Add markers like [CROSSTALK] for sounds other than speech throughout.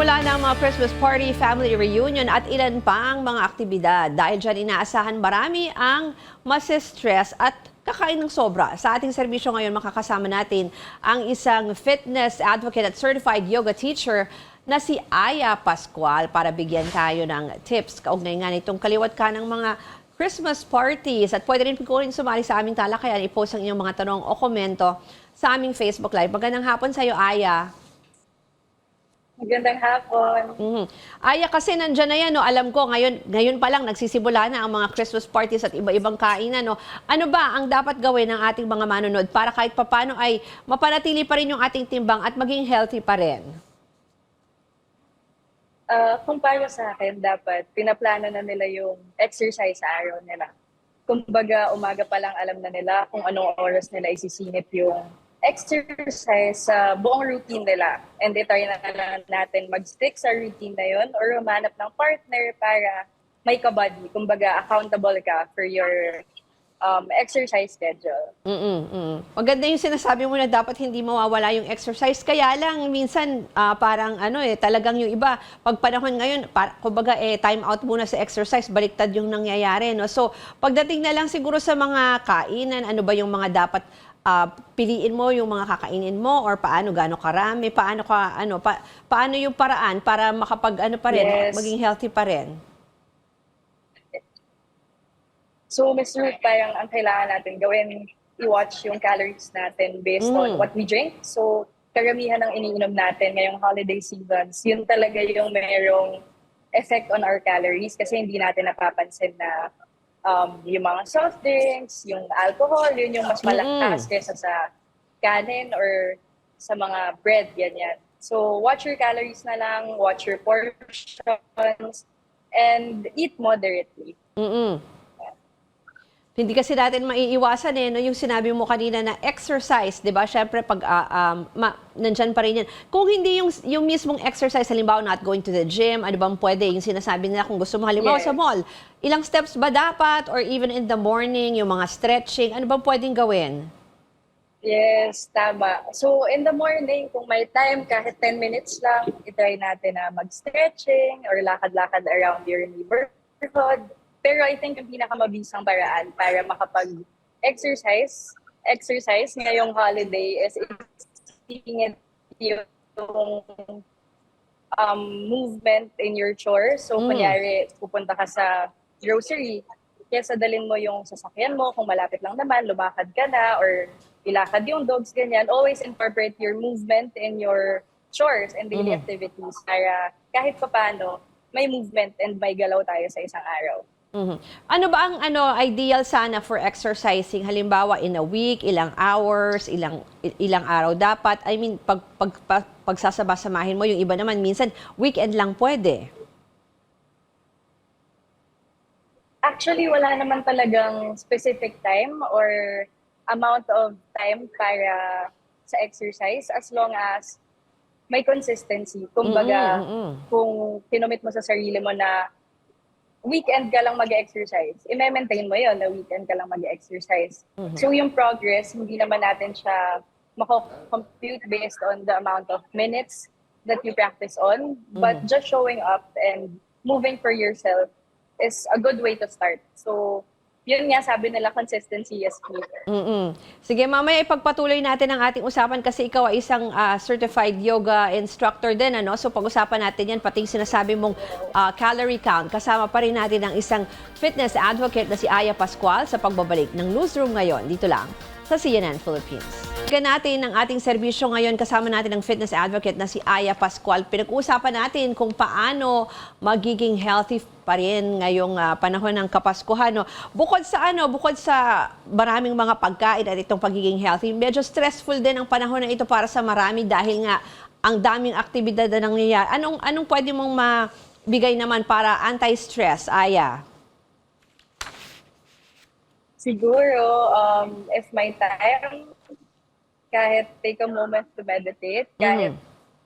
Nagsisimula na ang mga Christmas party, family reunion at ilan pang mga aktibidad. Dahil dyan inaasahan marami ang masistress at kakain ng sobra. Sa ating serbisyo ngayon, makakasama natin ang isang fitness advocate at certified yoga teacher na si Aya Pascual para bigyan tayo ng tips kaugnay nga nitong kaliwat ka ng mga Christmas parties at pwede rin po rin sumali sa aming talakayan, i-post ang inyong mga tanong o komento sa aming Facebook Live. Magandang hapon sa iyo, Aya. Magandang hapon. Mhm. Aya, kasi nandyan na yan, no? alam ko, ngayon, ngayon pa lang nagsisimula na ang mga Christmas parties at iba-ibang kainan. No? Ano ba ang dapat gawin ng ating mga manonood para kahit papano ay mapanatili pa rin yung ating timbang at maging healthy pa rin? Ah, kung para sa akin, dapat pinaplano na nila yung exercise sa araw nila. Kumbaga, umaga pa lang alam na nila kung anong oras nila isisingit yung exercise sa buong routine nila. And try na lang natin mag-stick sa routine na yun or humanap ng partner para may kabady. Kumbaga, accountable ka for your um, exercise schedule. Mm-mm, mm. Maganda yung sinasabi mo na dapat hindi mawawala yung exercise. Kaya lang, minsan, ah, parang ano eh, talagang yung iba, pag panahon ngayon, para, kumbaga eh, time out muna sa exercise, baliktad yung nangyayari. No? So, pagdating na lang siguro sa mga kainan, ano ba yung mga dapat ah, piliin mo yung mga kakainin mo or paano gaano karami, paano ka ano pa, paano yung paraan para makapag ano pa rin, Yes. maging healthy pa rin. So, Ms. Ruth, parang ang kailangan natin gawin, i-watch yung calories natin based Mm. on what we drink. So, karamihan ng iniinom natin ngayong holiday seasons, yun talaga yung merong effect on our calories kasi hindi natin napapansin na um, yung mga soft drinks, yung alcohol, yun yung mas malakas kaysa sa kanin or sa mga bread, ganyan. So, watch your calories na lang, watch your portions, and eat moderately. mm Hindi kasi natin maiiwasan eh, no? yung sinabi mo kanina na exercise, di ba? Siyempre, pag ah, um, ma, nandyan pa rin yan. Kung hindi yung, yung mismong exercise, halimbawa not going to the gym, ano bang pwede? Yung sinasabi nila kung gusto mo, halimbawa Yes. sa mall, ilang steps ba dapat? Or even in the morning, yung mga stretching, ano bang pwedeng gawin? Yes, tama. So, in the morning, kung may time, kahit 10 minutes lang, itry natin na mag-stretching or lakad-lakad around your neighborhood. Pero I think yung pinakamabisang paraan para makapag-exercise, exercise ngayong holiday is isingit yung um, movement in your chores. So, Mm. kunyari, pupunta ka sa grocery, kesa dalin mo yung sasakyan mo, kung malapit lang naman, lumakad ka na, or ilakad yung dogs, ganyan. Always incorporate your movement in your chores and daily Mhm. activities para kahit papano, may movement and may galaw tayo sa isang araw. Mhm. Ano ba ang ano ideal sana for exercising? Halimbawa in a week, ilang hours, ilang ilang araw dapat? I mean, pag pag, pag pagsasama-samahin mo yung iba naman minsan weekend lang pwede. Actually, wala naman talagang specific time or amount of time para sa exercise as long as may consistency. Kumbaga, Mm, mm, mm. kung kinomit mo sa sarili mo na weekend ka lang mag-exercise, i-maintain mo yon na weekend ka lang mag-exercise. Mhm. So yung progress, hindi naman natin siya mako-compute based on the amount of minutes that you practice on, but Mhm. just showing up and moving for yourself is a good way to start. So, yun nga sabi nila, consistency is key. Mm-mm. Sige, mamaya ipagpatuloy natin ang ating usapan kasi ikaw ay isang ah, certified yoga instructor din, ano? So pag-usapan natin yan, pati sinasabi mong ah, calorie count. Kasama pa rin natin ang isang fitness advocate na si Aya Pascual sa pagbabalik ng newsroom ngayon. Dito lang sa CNN Philippines. Bigyan natin ang ating serbisyo ngayon kasama natin ang fitness advocate na si Aya Pascual. Pinag-uusapan natin kung paano magiging healthy pa rin ngayong ah, panahon ng Kapaskuhan. No? Bukod sa ano, bukod sa maraming mga pagkain at itong pagiging healthy, medyo stressful din ang panahon na ito para sa marami dahil nga ang daming aktibidad na nangyayari. Anong, anong pwede mong mabigay naman para anti-stress, Aya? Siguro, um, if may time, kahit take a moment to meditate, kahit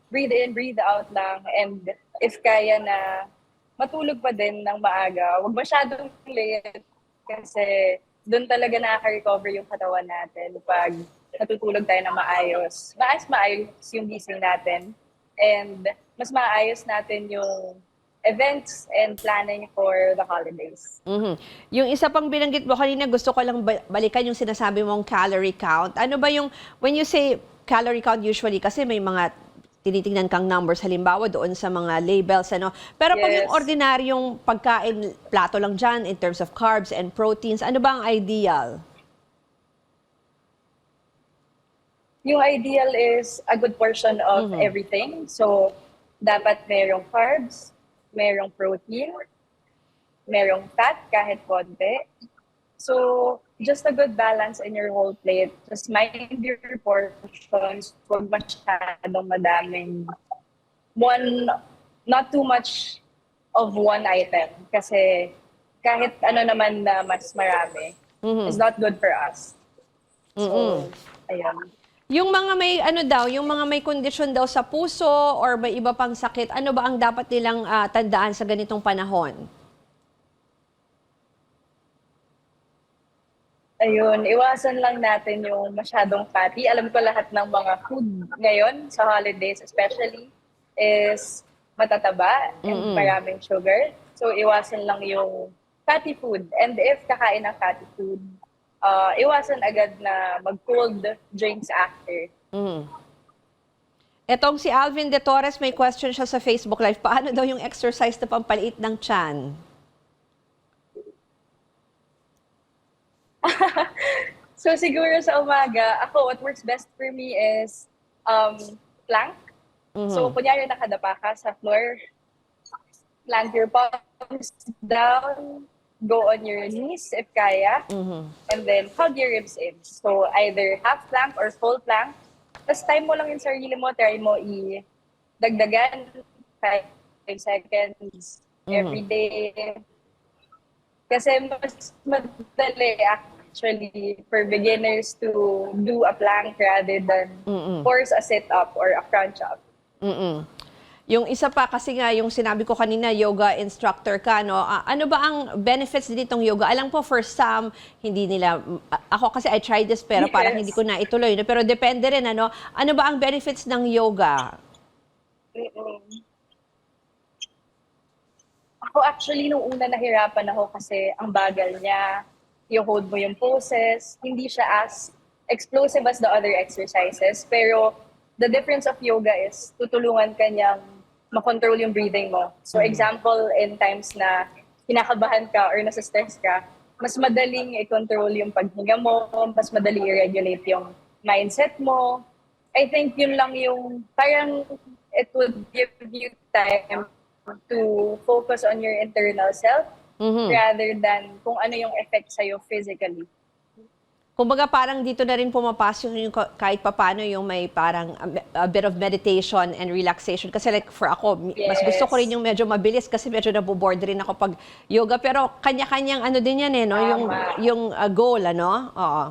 breathe in, breathe out lang, and if kaya na matulog pa din ng maaga, huwag masyadong late kasi doon talaga nakaka-recover yung katawan natin pag natutulog tayo na maayos. Maayos maayos yung gising natin. and mas maayos natin yung events and planning for the holidays. Mhm. Yung isa pang binanggit mo kanina, gusto ko lang ba- balikan yung sinasabi mong calorie count. Ano ba yung, when you say calorie count usually, kasi may mga tinitingnan kang numbers, halimbawa doon sa mga labels, ano. Pero pag yung Yes. ordinaryong pagkain, plato lang dyan, in terms of carbs and proteins, ano ba ang ideal? Yung ideal is a good portion of Mhm. everything. So, dapat merong carbs, merong protein, merong fat kahit konti. So, just a good balance in your whole plate. Just mind your portions. Huwag masyadong madaming one, not too much of one item. Kasi kahit ano naman na mas marami, Mhm. is not good for us. So, Mm-mm. ayun. Yung mga may ano daw, yung mga may kondisyon daw sa puso or may iba pang sakit, ano ba ang dapat nilang ah, tandaan sa ganitong panahon? Ayun, iwasan lang natin yung masyadong fatty. Alam ko lahat ng mga food ngayon sa holidays especially is matataba and Mm-mm. maraming sugar. So iwasan lang yung fatty food. And if kakain ng fatty food, uh, iwasan agad na mag-cold drinks after. Mm. Etong si Alvin De Torres, may question siya sa Facebook Live. Paano daw yung exercise na pampaliit ng tiyan? [LAUGHS] So siguro sa umaga, ako, what works best for me is um, plank. Mhm. So, kunyari nakadapa ka sa floor, plant your palms down, go on your knees if kaya, Mhm. and then hug your ribs in. So, either half plank or full plank. Tapos time mo lang yung sarili mo, try mo i-dagdagan 5 seconds every day. Kasi mas madali actually for beginners to do a plank rather than Mm-mm. force a sit-up or a crunch-up. Mm-mm. Yung isa pa, kasi nga yung sinabi ko kanina, yoga instructor ka, no? Ah, ano ba ang benefits nitong yoga? Alam po, for some, hindi nila, ako kasi I tried this, pero parang Yes. hindi ko na ituloy. No? Pero depende rin, ano? Ano ba ang benefits ng yoga? Mm-mm. Ako actually, nung una nahirapan ako kasi ang bagal niya, yung hold mo yung poses, hindi siya as explosive as the other exercises. Pero the difference of yoga is tutulungan ka niyang makontrol yung breathing mo. So example, in times na kinakabahan ka or nasa stress ka, mas madaling i-control yung paghinga mo, mas madaling i-regulate yung mindset mo. I think yun lang yung parang it would give you time to focus on your internal self Mhm. rather than kung ano yung effect sa'yo physically. Kumbaga parang dito na rin pumapasok yung ka- kahit papano yung may parang a, bit of meditation and relaxation. Kasi like for ako, mi- mas Yes. gusto ko rin yung medyo mabilis kasi medyo naboboard rin ako pag yoga. Pero kanya-kanyang ano din yan eh, no? Yung, Tama. yung uh, goal, ano? Oo.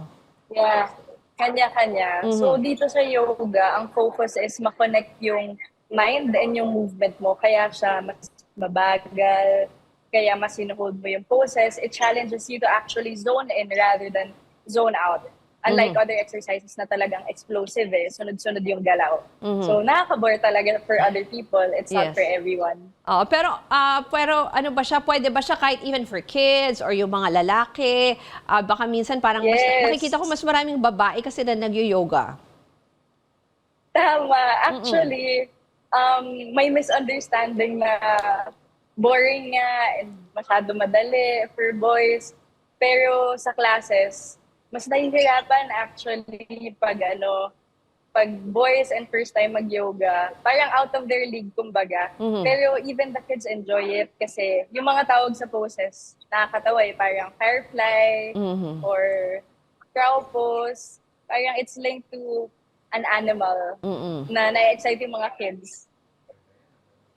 Yeah, kanya-kanya. Mhm. So dito sa yoga, ang focus is ma-connect yung mind and yung movement mo. Kaya siya mas mabagal, kaya mas sinuhold mo yung poses. It challenges you to actually zone in rather than zone out. Unlike Mhm. other exercises na talagang explosive eh, sunod-sunod yung galaw. Mhm. So nakaka-bore talaga for other people. It's Yes. not for everyone. Oo, pero ah, pero ano ba siya? Pwede ba siya kahit even for kids or yung mga lalaki? Ah, baka minsan parang mas, Yes. nakikita ko mas maraming babae kasi na nag-yoga. Tama. Actually, um, may misunderstanding na boring nga and masyado madali for boys. Pero sa classes, mas nahihirapan actually pag ano, pag boys and first time mag-yoga, parang out of their league kumbaga. Mhm. Pero even the kids enjoy it kasi yung mga tawag sa poses, nakakatawa eh, parang firefly, Mhm. or crow pose. Parang it's linked to an animal Mm-mm. na na-excite yung mga kids.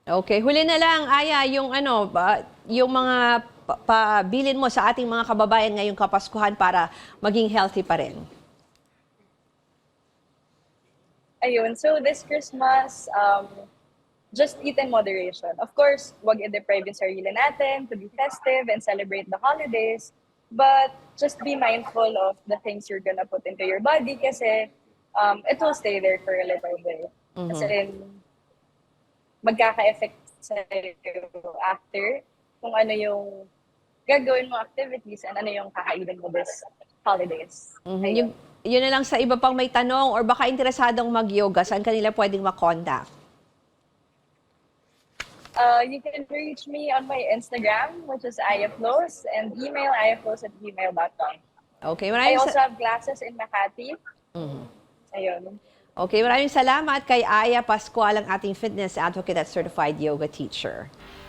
Okay, huli na lang, Aya, yung ano, ba, yung mga pabilin mo sa ating mga kababayan ngayong Kapaskuhan para maging healthy pa rin. Ayun, so this Christmas, um, just eat in moderation. Of course, wag i-deprive yung sarili natin to be festive and celebrate the holidays. But just be mindful of the things you're gonna put into your body kasi um, it will stay there for a little bit. Kasi in, magkaka-effect sa after kung ano yung gagawin mo activities and ano yung kakainin mo this holidays. Mhm. Ayun. Yung, yun na lang sa iba pang may tanong or baka interesadong mag-yoga, saan kanila pwedeng makontak? Uh, you can reach me on my Instagram, which is ayaflows, and email ayaflows at gmail.com. Okay, I maraming, also sa- have classes in Makati. Mhm. Ayun. okay, maraming salamat kay Aya Pascual, ang ating fitness advocate at certified yoga teacher.